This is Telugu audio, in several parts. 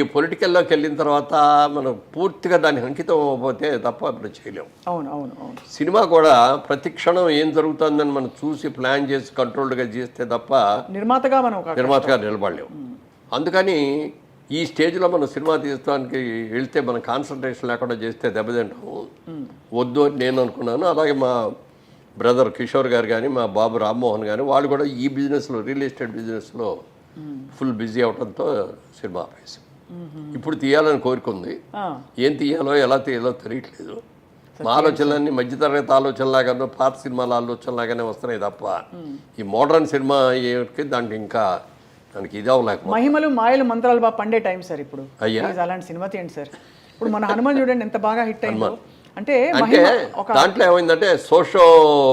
ఈ పొలిటికల్లోకి వెళ్ళిన తర్వాత మనం పూర్తిగా దానికి అంకితం అవ్వకపోతే తప్ప మనం చేయలేం. అవును అవును అవును. సినిమా కూడా ప్రతి క్షణం ఏం జరుగుతుందని మనం చూసి ప్లాన్ చేసి కంట్రోల్డ్గా చేస్తే తప్ప నిర్మాతగా మనం నిర్మాతగా నిలబడలేము అందుకని ఈ స్టేజ్లో మనం సినిమా తీయడానికి వెళ్తే మనం కాన్సన్ట్రేషన్ లేకుండా చేస్తే దెబ్బతింటాము వద్దు అని నేను అనుకున్నాను. అలాగే మా బ్రదర్ కిషోర్ గారు కానీ మా బాబు రామ్మోహన్ కానీ వాళ్ళు కూడా ఈ బిజినెస్లో రియల్ ఎస్టేట్ బిజినెస్లో ఫుల్ బిజీ అవడంతో సినిమా ఆపేసాం ఇప్పుడు తీయాలని కోరుకుంది. ఏం తీయాలో ఎలా తీయాలో తెలియట్లేదు. మా ఆలోచనలన్నీ మధ్యతరగతి ఆలోచనలాగానో పాత సినిమాల ఆలోచనలాగానే వస్తున్నాయి తప్ప ఈ మోడర్న్ సినిమా ఏమిటి దానికి ఇంకా దానికి ఇది అవ్వలేకపోతే మహిమలు మాయలు మంత్రాలు బాగా పండే టైం సార్ ఇప్పుడు. అయ్యా. అలాంటి సినిమా తీయండి సార్. ఇప్పుడు మన హనుమాన్ చూడండి ఎంత బాగా హిట్ అయిందో. అంటే అంటే దాంట్లో ఏమైందంటే సోషో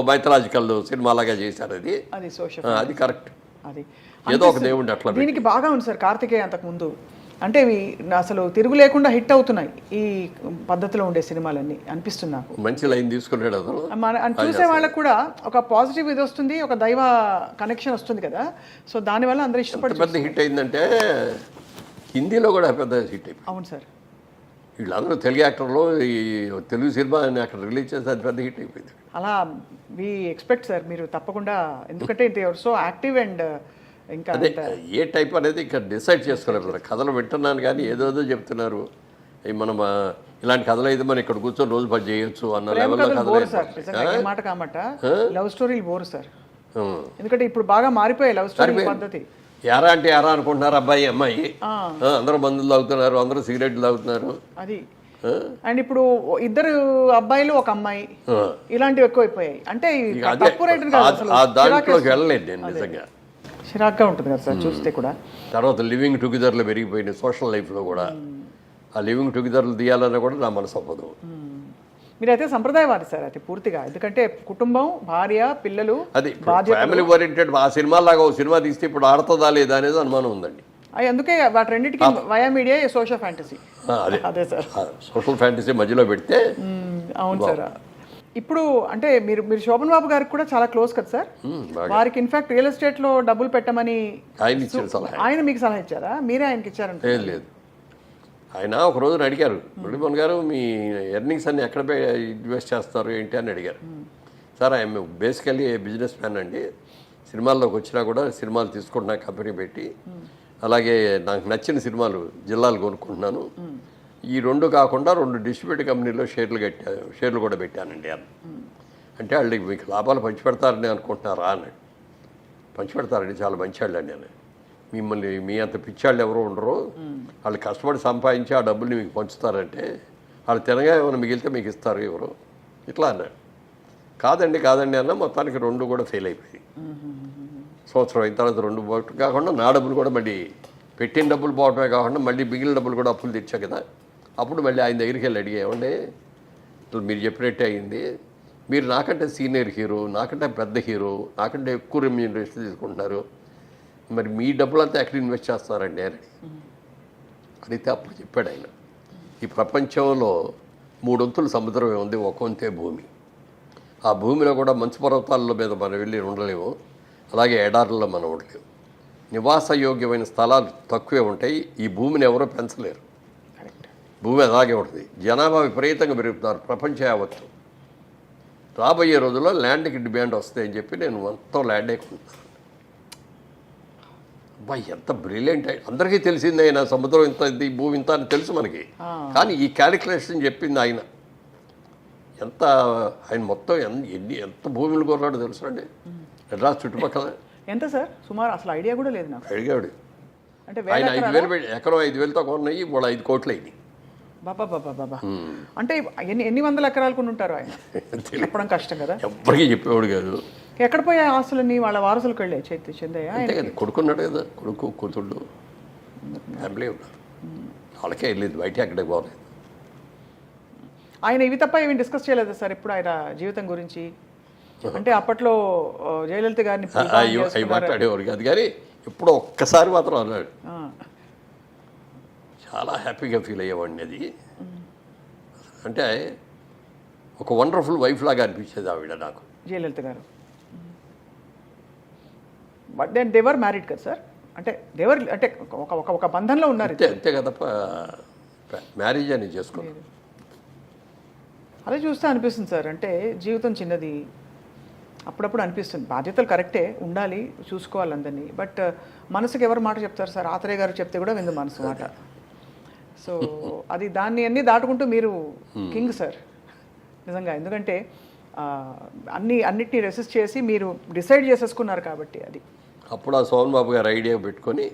మైథలాజికల్ సినిమా లాగా చేశారు అది. అది సోషల్ ఆ, అది కరెక్ట్. అది. ఏదో ఒక దేవుడిని అట్లా. దీనికి బాగా ఉంది సార్ కార్తికేయ అంతకు ముందు. అంటే ఇవి అసలు తిరుగు లేకుండా హిట్ అవుతున్నాయి ఈ పద్ధతిలో ఉండే సినిమాలన్నీ అనిపిస్తుంది నాకు. మంచి లైన్ తీసుకున్నాడు మన చూసే వాళ్ళకు కూడా ఒక పాజిటివ్ ఇది వస్తుంది ఒక దైవ కనెక్షన్ వస్తుంది కదా. సో దానివల్ల అందరూ ఇష్టపడి పెద్ద హిట్ అయిందంటే హిందీలో కూడా పెద్ద హిట్ అయిపోయింది. అవును సార్. వీళ్ళందరూ తెలుగు యాక్టర్లు ఈ తెలుగు సినిమా అక్కడ రిలీజ్ చేస్తే అది పెద్ద హిట్ అయిపోయింది. అలా వి ఎక్స్పెక్ట్ సార్ మీరు తప్పకుండా ఎందుకంటే ఇది సో యాక్టివ్ అండ్ ఇంకా అదే ఏ టైప్ అనేది ఇక్కడ డిసైడ్ చేసుకోలేదు కథలు వింటున్నాను కానీ ఏదోదో చెప్తున్నారు. మనం ఇలాంటి కథలు అయితే మనం ఇక్కడ కూర్చొని రోజు పని చేయొచ్చు అన్న లెవెల్లో కథలు మాట కామట. లవ్ స్టోరీలు బోరు సార్. ఎందుకంటే ఇప్పుడు బాగా మారిపోయాయి లవ్ స్టోరీ పద్ధతి. ఎరా అంటే ఎరా అనుకుంటున్నారు అబ్బాయి అమ్మాయి. అందరూ మందులు తాగుతున్నారు అందరూ సిగరెట్లు తాగుతున్నారు. అది? అండ్ ఇప్పుడు ఇద్దరు అబ్బాయిలు ఒక అమ్మాయి. ఇలాంటివి ఎక్కువైపోయాయి. అంటే దాంట్లోకి వెళ్ళలేదు నేను నిజంగా. చిరాగ్గా ఉంటుంది కదా సార్ చూస్తే కూడా. తర్వాత లివింగ్ టుగెదర్లో పెరిగిపోయింది సోషల్ లైఫ్లో కూడా. ఆ లివింగ్ టుగెదర్లు తీయాలన్నా కూడా నా మనసు అవ్వదు. మీరైతే సంప్రదాయవాది సార్ అది పూర్తిగా. ఎందుకంటే కుటుంబం భార్య పిల్లలు అది ఫ్యామిలీ ఓరియంటెడ్ ఆ సినిమా లాగా ఓ సినిమా తీస్తే ఇప్పుడు ఆడుతుందా లేదా అనేది అనుమానం ఉందండి. అవి అందుకే వాటి రెండింటికి వయా మీడియా సోషల్ ఫ్యాంటసీ అదే. అదే సార్. సోషల్ ఫ్యాంటసీ మధ్యలో పెడితే అవును సార్. ఇప్పుడు అంటే మీరు మీరు శోభన్ బాబు గారికి కూడా చాలా క్లోజ్ కదా సార్? వారికి ఇన్ఫాక్ట్ రియల్ ఎస్టేట్లో డబ్బులు పెట్టమని ఆయన ఆయన మీకు సలహా ఇచ్చారా? మీరే ఆయనకి ఇచ్చారంట. లేదు. ఆయన ఒక రోజున అడిగారు మురళీమోహన్ గారు మీ ఎర్నింగ్స్ అన్ని ఎక్కడ ఇన్వెస్ట్ చేస్తారు ఏంటి? అని అడిగారు. Sir I'm basically business man అండి. సినిమాల్లోకి వచ్చినా కూడా సినిమాలు తీసుకుంటున్నా కంపెనీ పెట్టి. అలాగే నాకు నచ్చిన సినిమాలు జిల్లాలు కొనుక్కుంటున్నాను. ఈ రెండు కాకుండా రెండు డిస్ట్రిబ్యూటర్ కంపెనీలో షేర్లు కట్టాను షేర్లు కూడా పెట్టానండి అంటే వాళ్ళకి మీకు లాభాలు పంచిపెడతారని అనుకుంటున్నారా అని పంచిపెడతారండి చాలా మంచి వాళ్ళండి అని మిమ్మల్ని మీ అంత పిచ్చాళ్ళు ఎవరు ఉండరు. వాళ్ళు కష్టపడి సంపాదించి ఆ డబ్బుల్ని మీకు పంచుతారంటే వాళ్ళు తినగా ఏమైనా మిగిలితే మీకు ఇస్తారు ఎవరు. ఇట్లా అన్నాడు. కాదండి కాదండి అన్న మొత్తానికి రెండు కూడా ఫెయిల్ అయిపోయాయి. సంవత్సరం అయిన తర్వాత రెండు పోవటం కాకుండా నా డబ్బులు కూడా మళ్ళీ పెట్టిన డబ్బులు పోవటమే కాకుండా మళ్ళీ మిగిలిన డబ్బులు కూడా అప్పులు తెచ్చా కదా. అప్పుడు మళ్ళీ ఆయన దగ్గరికి వెళ్ళి అడిగా ఇట్లా మీరు చెప్పినట్టే అయింది. మీరు నాకంటే సీనియర్ హీరో నాకంటే పెద్ద హీరో నాకంటే ఎక్కువ రెమ్యూనరేషన్ తీసుకుంటున్నారు. మరి మీ డబ్బులంతా ఎక్కడ ఇన్వెస్ట్ చేస్తారండి అని అడిగితే అప్పుడు చెప్పాడు ఆయన. ఈ ప్రపంచంలో మూడొంతులు సముద్రమే ఉంది ఒక వంతే భూమి. ఆ భూమిలో కూడా మంచు పర్వతాల మీద మనం వెళ్ళి ఉండలేము. అలాగే ఎడారుల్లో మనం ఉండలేము. నివాసయోగ్యమైన స్థలాలు తక్కువే ఉంటాయి. ఈ భూమిని ఎవరూ పెంచలేరు. భూమి అలాగే ఉంటుంది. జనాభా విపరీతంగా పెరుగుతున్నారు. ప్రపంచ యావత్తు. రాబోయే రోజుల్లో ల్యాండ్కి డిమాండ్ వస్తాయని చెప్పి నేను మొత్తం ల్యాండే కొంటున్నాను. అబ్బాయి ఎంత బ్రిలియంట్ అందరికీ తెలిసింది ఆయన సముద్రం ఇంత ఇది ఈ భూమి ఇంత అని తెలుసు మనకి. కానీ ఈ క్యాలిక్యులేషన్ చెప్పింది ఆయన. ఎంత ఆయన మొత్తం ఎన్- ఎన్ని ఎంత భూములు కొన్నాడో తెలుసు అండి? మెడ్రాస్ చుట్టుపక్కల. ఎంత సార్? సుమారు అసలు ఐడియా కూడా లేదు నాకు. అడిగాడు అంటే ఆయన ఐదు వేలు ఎకరం ఐదు వేలతో కొన్నాయి వాళ్ళు ఐదు కోట్లు అయింది బాబా బాబా బాబా అంటే ఎన్ని ఎన్ని వందల ఎకరాలు కొని ఉంటారు ఆయన చెప్పడం కష్టం కదా? ఎవ్వరికీ చెప్పేవాడు కాదు. ఎక్కడ పోయే ఆస్తులన్నీ వాళ్ళ వారసులకు వెళ్ళాయి? చైతన్య చెందయ్య అంతే కదా కొడుకున్నాడు కదా కొడుకు కూతుళ్ళు. ఫ్యామిలీ ఉన్నారు. వాళ్ళకే వెళ్ళేది బయట ఎక్కడికి పోలేదు. ఆయన ఇవి తప్ప ఏమి డిస్కస్ చేయలేదు సార్ ఎప్పుడు ఆయన జీవితం గురించి? అంటే అప్పట్లో జయలలిత గారిని. మాట్లాడేవాడు కాదు కానీ ఎప్పుడో ఒక్కసారి మాత్రం అన్నాడు. చాలా హ్యాపీగా ఫీల్ అయ్యేవాడిని అది. అంటే ఒక వండర్ఫుల్ వైఫ్ లాగా అనిపించేది ఆవిడ నాకు. జయలలిత గారు. బట్ దెన్ దేవర్ మ్యారీడ్ కదా సార్? అంటే దేవర్ అంటే ఒక ఒక ఒక బంధంలో ఉన్నారు అంతే అంతే కదా మ్యారేజ్ అని చేసుకున్నాను అదే చూస్తే అనిపిస్తుంది సార్ అంటే జీవితం చిన్నది అప్పుడప్పుడు అనిపిస్తుంది. బాధ్యతలు కరెక్టే ఉండాలి చూసుకోవాలి అందరినీ. బట్ మనసుకి ఎవరు మాట చెప్తారు సార్? ఆత్రేయ గారు చెప్తే కూడా విందు మనసు మాట. సో అది దాన్ని అన్నీ దాటుకుంటూ మీరు కింగ్ సార్. నిజంగా. ఎందుకంటే అన్ని అన్నిటినీ రెసిస్ట్ చేసి మీరు డిసైడ్ చేసేసుకున్నారు కాబట్టి అది. అప్పుడు ఆ సోమన్ బాబు గారు ఐడియా పెట్టుకొని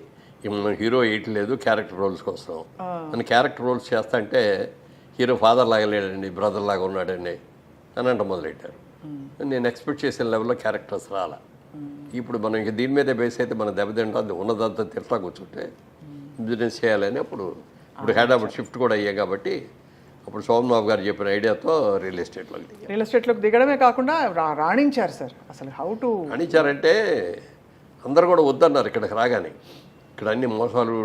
"ఇక మనం హీరో వేయట్లేదు క్యారెక్టర్ రోల్స్కి వస్తాం అని క్యారెక్టర్ రోల్స్ చేస్తా అంటే హీరో ఫాదర్ లాగా లేడండి బ్రదర్ లాగా ఉన్నాడండి అని అంట మొదలెట్టారు. నేను ఎక్స్పెక్ట్ చేసిన లెవెల్లో క్యారెక్టర్స్ రాలా. ఇప్పుడు మనం ఇంక దీని మీదే బేస్ అయితే మనం దెబ్బతింటాం ఉన్నదంతా తిట్లా కూర్చుంటే బిజినెస్ చేయాలని అప్పుడు ఇప్పుడు అప్పుడు షిఫ్ట్ కూడా అయ్యాయి కాబట్టి అప్పుడు సోమన్ బాబు గారు చెప్పిన ఐడియాతో రియల్ ఎస్టేట్లోకి దిగాను రియల్ ఎస్టేట్లోకి దిగడమే కాకుండా రాణించారు సార్. అసలు హౌ టు అనిచ్చారంటే అందరు కూడా వద్దన్నారు ఇక్కడికి రాగానే. ఇక్కడ అన్ని మోసాలు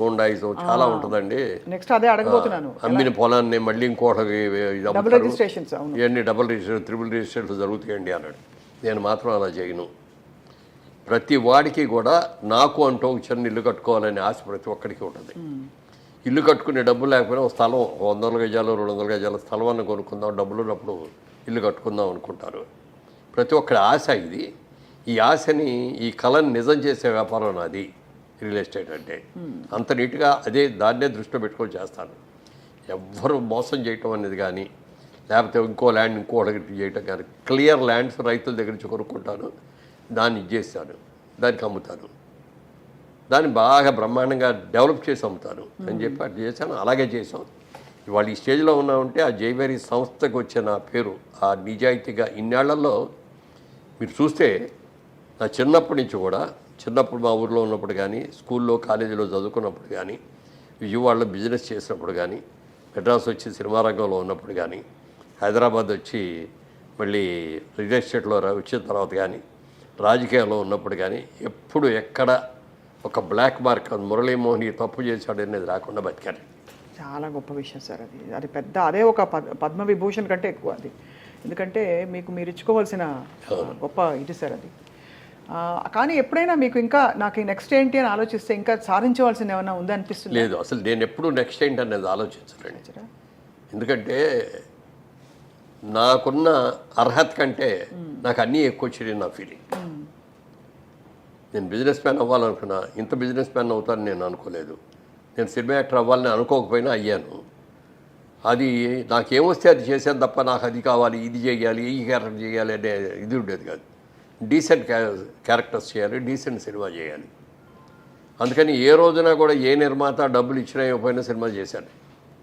గోండాయిజం చాలా ఉంటుందండి. నెక్స్ట్ అదే అడగబోతున్నాను. అమ్మిన పొలాన్ని మళ్ళీ అవును. ఇవన్నీ డబుల్ రిజిస్టర్ త్రిబుల్ రిజిస్టర్లు జరుగుతాయండి అన్నాడు. నేను మాత్రం అలా చేయను. ప్రతి వాడికి కూడా నాకు అంటూ ఒక చిన్న ఇల్లు కట్టుకోవాలనే ఆశ ప్రతి ఒక్కడికి ఉంటుంది. ఇల్లు కట్టుకునే డబ్బు లేకపోయినా ఒక స్థలం ఓ వందల గజాలు రెండు వందల గజాల స్థలం అన్న కొనుక్కుందాం డబ్బులు ఉన్నప్పుడు ఇల్లు కట్టుకుందాం అనుకుంటారు. ప్రతి ఒక్కరి ఆశ ఇది. ఈ ఆశని ఈ కళని నిజం చేసే వ్యాపారం నాది రియల్ ఎస్టేట్ అంటే. అంత నీట్గా అదే దాన్నే దృష్టిలో పెట్టుకొని చేస్తాను. ఎవ్వరు మోసం చేయటం అనేది కానీ లేకపోతే ఇంకో ల్యాండ్ ఇంకో అడిగి చేయటం కానీ క్లియర్ ల్యాండ్స్ రైతుల దగ్గర నుంచి కొనుక్కుంటాను. దాన్ని ఇచ్చేస్తాను. దానికి అమ్ముతాను. దాన్ని బాగా బ్రహ్మాండంగా డెవలప్ చేసి అమ్ముతాను అని చెప్పి అట్లా చేశాను. అలాగే చేసాం ఇవాళ ఈ స్టేజ్లో ఉన్నామంటే ఆ జైవేరి సంస్థకు వచ్చిన పేరు ఆ నిజాయితీగా ఇన్నేళ్ళలో మీరు చూస్తే నా చిన్నప్పటి నుంచి కూడా చిన్నప్పుడు మా ఊర్లో ఉన్నప్పుడు కానీ స్కూల్లో కాలేజీలో చదువుకున్నప్పుడు కానీ విజయవాడలో బిజినెస్ చేసినప్పుడు కానీ మెడ్రాస్ వచ్చి సినిమా రంగంలో ఉన్నప్పుడు కానీ హైదరాబాద్ వచ్చి మళ్ళీ రియల్ ఎస్టేట్లో వచ్చిన తర్వాత కానీ రాజకీయాల్లో ఉన్నప్పుడు కానీ ఎప్పుడు ఎక్కడ ఒక బ్లాక్ మార్క్ మురళీమోహన్ ఈ తప్పు చేశాడు అనేది రాకుండా బతికాను చాలా గొప్ప విషయం సార్ అది. అది పెద్ద అదే ఒక పద్ పద్మ విభూషణ్ కంటే ఎక్కువ అది. ఎందుకంటే మీకు మీరు ఇచ్చుకోవాల్సిన గొప్ప ఇది సార్ అది. కానీ ఎప్పుడైనా మీకు ఇంకా నాకు నెక్స్ట్ ఏంటి అని ఆలోచిస్తే ఇంకా సాధించవలసింది ఏమైనా ఉందా అనిపిస్తుంది? లేదు అసలు నేను ఎప్పుడు నెక్స్ట్ ఏంటి అనేది ఆలోచించలేండి ఎందుకంటే నాకున్న అర్హత కంటే నాకు అన్నీ ఎక్కువ వచ్చినాయి నా ఫీలింగ్ నేను బిజినెస్ మ్యాన్ అవ్వాలనుకున్నా ఇంత బిజినెస్ మ్యాన్ అవుతాను నేను అనుకోలేదు. నేను సినిమా యాక్టర్ అవ్వాలని అనుకోకపోయినా అయ్యాను. అది నాకేమొస్తే అది చేశాను తప్ప నాకు అది కావాలి ఇది చేయాలి ఈ క్యారెక్టర్ చేయాలి అనే ఇది ఉండేది కాదు. డీసెంట్ క్యారెక్టర్స్ చేయాలి డీసెంట్ సినిమా చేయాలి. అందుకని ఏ రోజున కూడా ఏ నిర్మాత డబ్బులు ఇచ్చినా ఇవ్వకపోయినా సినిమా చేశాను.